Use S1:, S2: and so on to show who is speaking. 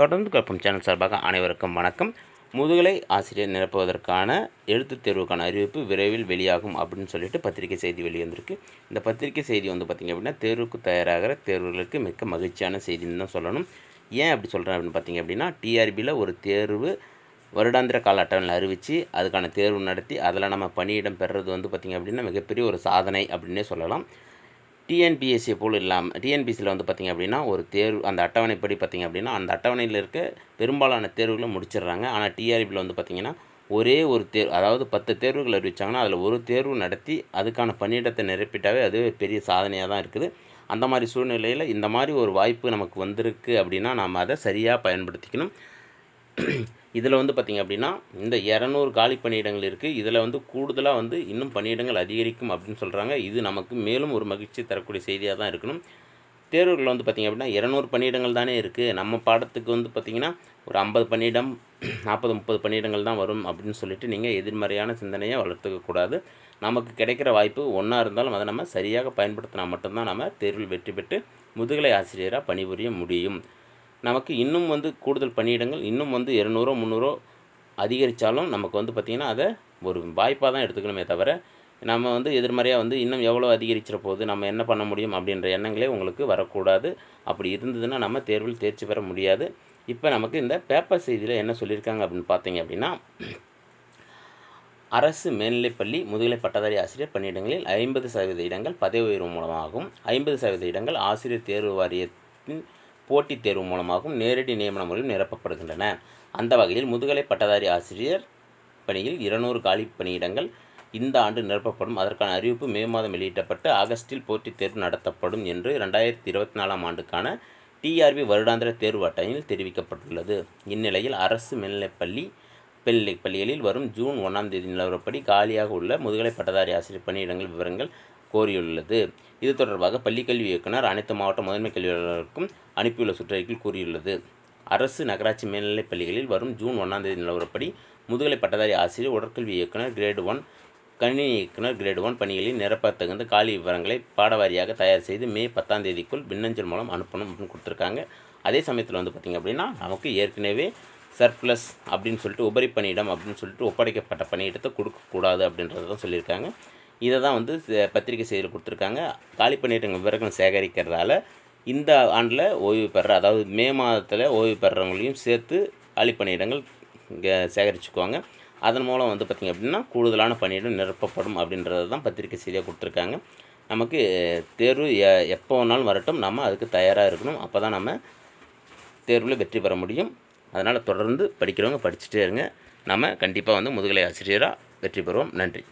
S1: தொடர்ந்து கற்பம் சேனல் சார்பாக அனைவருக்கும் வணக்கம். முதுகலை ஆசிரியர் நிரப்புவதற்கான எழுத்துத் தேர்வுக்கான அறிவிப்பு விரைவில் வெளியாகும் அப்படின்னு சொல்லிட்டு பத்திரிகை செய்தி வெளிவந்திருக்கு. இந்த பத்திரிகை செய்தி வந்து பார்த்திங்க அப்படின்னா தேர்வுக்கு தயாராகிற தேர்வுகளுக்கு மிக்க மகிழ்ச்சியான செய்தின்னு தான் சொல்லணும். ஏன் அப்படி சொல்கிறேன் அப்படின்னு பார்த்தீங்க அப்படின்னா டிஆர்பியில் ஒரு தேர்வு வருடாந்திர கால அட்டவணையில் அறிவித்து அதுக்கான தேர்வு நடத்தி அதில் நம்ம பணியிடம் பெறுறது வந்து பார்த்திங்க அப்படின்னா மிகப்பெரிய ஒரு சாதனை அப்படின்னே சொல்லலாம். டிஎன்பிஎஸ்சி போல் இல்லாமல் டிஎன்பிஎஸ்சியில் வந்து பார்த்திங்க அப்படின்னா ஒரு தேர்வு அந்த அட்டவணைப்படி பார்த்திங்க அப்படின்னா அந்த அட்டவணையில் இருக்க பெரும்பாலான தேர்வுகளை முடிச்சிடுறாங்க. ஆனால் டிஆர்பியில் வந்து பார்த்திங்கன்னா ஒரே ஒரு தேர்வு அதாவது பத்து தேர்வுகள் அறிவிச்சாங்கன்னா அதில் ஒரு தேர்வு நடத்தி அதுக்கான பணியிடத்தை நிரப்பிட்டாவே அது பெரிய சாதனையாக தான் இருக்குது. அந்த மாதிரி சூழ்நிலையில் இந்த மாதிரி ஒரு வாய்ப்பு நமக்கு வந்திருக்கு அப்படின்னா நாம் அதை சரியாக பயன்படுத்திக்கணும். இதில் வந்து பார்த்திங்க அப்படின்னா இந்த இரநூறு காலி பணியிடங்கள் இருக்குது இதில் வந்து கூடுதலாக வந்து இன்னும் பணியிடங்கள் அதிகரிக்கும் அப்படின்னு சொல்கிறாங்க இது நமக்கு மேலும் ஒரு மகிழ்ச்சி தரக்கூடிய செய்தியாக தான் இருக்கணும். தேர்வுகளில் வந்து பார்த்திங்க அப்படின்னா இரநூறு பணியிடங்கள் தானே இருக்குது நம்ம பாடத்துக்கு வந்து பார்த்திங்கன்னா ஒரு ஐம்பது பணியிடம் நாற்பது முப்பது பணியிடங்கள் தான் வரும் அப்படின்னு சொல்லிட்டு நீங்கள் எதிர்மறையான சிந்தனையை வளர்த்துக்கக்கூடாது நமக்கு கிடைக்கிற வாய்ப்பு ஒன்றா இருந்தாலும் அதை நம்ம சரியாக பயன்படுத்தினா மட்டும்தான் நம்ம தேர்வில் வெற்றி பெற்று முதுகலை ஆசிரியராக பணிபுரிய முடியும். நமக்கு இன்னும் வந்து கூடுதல் பணியிடங்கள் இன்னும் வந்து இரநூறோ முந்நூறோ அதிகரித்தாலும் நமக்கு வந்து பார்த்திங்கன்னா அதை ஒரு வாய்ப்பாக தான் எடுத்துக்கணுமே தவிர நம்ம வந்து எதிர்மறையாக வந்து இன்னும் எவ்வளோ அதிகரிச்சிட போகுது நம்ம என்ன பண்ண முடியும் அப்படின்ற எண்ணங்களே உங்களுக்கு வரக்கூடாது. அப்படி இருந்ததுன்னா நம்ம தேர்வில் தேர்ச்சி பெற முடியாது. இப்போ நமக்கு இந்த பேப்பர் செய்தியில் என்ன சொல்லியிருக்காங்க அப்படின்னு பார்த்தீங்க அப்படின்னா அரசு மேல்நிலைப்பள்ளி முதுகலை பட்டதாரி ஆசிரியர் பணியிடங்களில் ஐம்பது சதவீத இடங்கள் பதவி உயர்வு மூலமாகவும் ஐம்பது சதவீத இடங்கள் ஆசிரியர் தேர்வு வாரியத்தின் போட்டித் தேர்வு மூலமாகவும் நேரடி நியமன முறையில் நிரப்பப்படுகின்றன. அந்த வகையில் முதுகலை பட்டதாரி ஆசிரியர் பணியில் இருநூறு காலி பணியிடங்கள் இந்த ஆண்டு நிரப்பப்படும். அதற்கான அறிவிப்பு மே மாதம் வெளியிட்டப்பட்டு ஆகஸ்டில் போட்டித் தேர்வு நடத்தப்படும் என்று ரெண்டாயிரத்தி இருபத்தி நாலாம் ஆண்டுக்கான டிஆர்பி வருடாந்திர தேர்வு அட்டையில் தெரிவிக்கப்பட்டுள்ளது. இந்நிலையில் அரசு மேல்நிலைப்பள்ளி பள்ளி பள்ளிகளில் வரும் ஜூன் ஒன்றாம் தேதி நிலவரப்படி காலியாக உள்ள முதுகலை பட்டதாரி ஆசிரியர் பணியிடங்கள் விவரங்கள் கோரியுள்ளது. இது தொடர்பாக பள்ளிக்கல்வி இயக்குனர் அனைத்து மாவட்ட முதன்மை கல்வியாளர்களுக்கும் அனுப்பியுள்ள சுற்றறிக்கையில் கூறியுள்ளது. அரசு நகராட்சி மேல்நிலைப் பள்ளிகளில் வரும் ஜூன் ஒன்றாம் தேதி நிலவரப்படி முதுகலை பட்டதாரி ஆசிரியர் உடற்கல்வி இயக்குனர் கிரேடு ஒன் கணினி இயக்குனர் கிரேடு ஒன் பணிகளில் நிரப்ப தகுந்த காலி விவரங்களை பாடவாரியாக தயார் செய்து மே பத்தாம் தேதிக்குள் மின்னஞ்சல் மூலம் அனுப்பணும் அப்படின்னு கொடுத்துருக்காங்க. அதே சமயத்தில் வந்து பார்த்திங்க அப்படின்னா நமக்கு ஏற்கனவே சர்ப்ளஸ் அப்படின்னு சொல்லிட்டு உபரி பணியிடம் அப்படின்னு சொல்லிட்டு ஒப்படைக்கப்பட்ட பணியிடத்தை கொடுக்கக்கூடாது அப்படின்றத தான் சொல்லியிருக்காங்க. இதை தான் வந்து பத்திரிகை செய்தியில் கொடுத்துருக்காங்க. காலி பணியிடங்கள் விவரங்கள் சேகரிக்கிறதால இந்த ஆண்டில் ஓய்வு பெற அதாவது மே மாதத்தில் ஓய்வு பெறவங்களையும் சேர்த்து காலி பணியிடங்கள் இங்கே சேகரிச்சுக்குவாங்க. அதன் மூலம் வந்து பார்த்திங்க அப்படின்னா கூடுதலான பணியிடம் நிரப்பப்படும் அப்படின்றது தான் பத்திரிக்கை செய்தியாக கொடுத்துருக்காங்க. நமக்கு தேர்வு எ எப்போ வேணாலும் வரட்டும். நம்ம அதுக்கு தயாராக இருக்கணும். அப்போ தான் நம்ம தேர்வில் வெற்றி பெற முடியும். அதனால் தொடர்ந்து படிக்கிறவங்க படிச்சுட்டே இருங்க. நம்ம கண்டிப்பாக வந்து முதுகலை ஆசிரியராக வெற்றி பெறுவோம். நன்றி.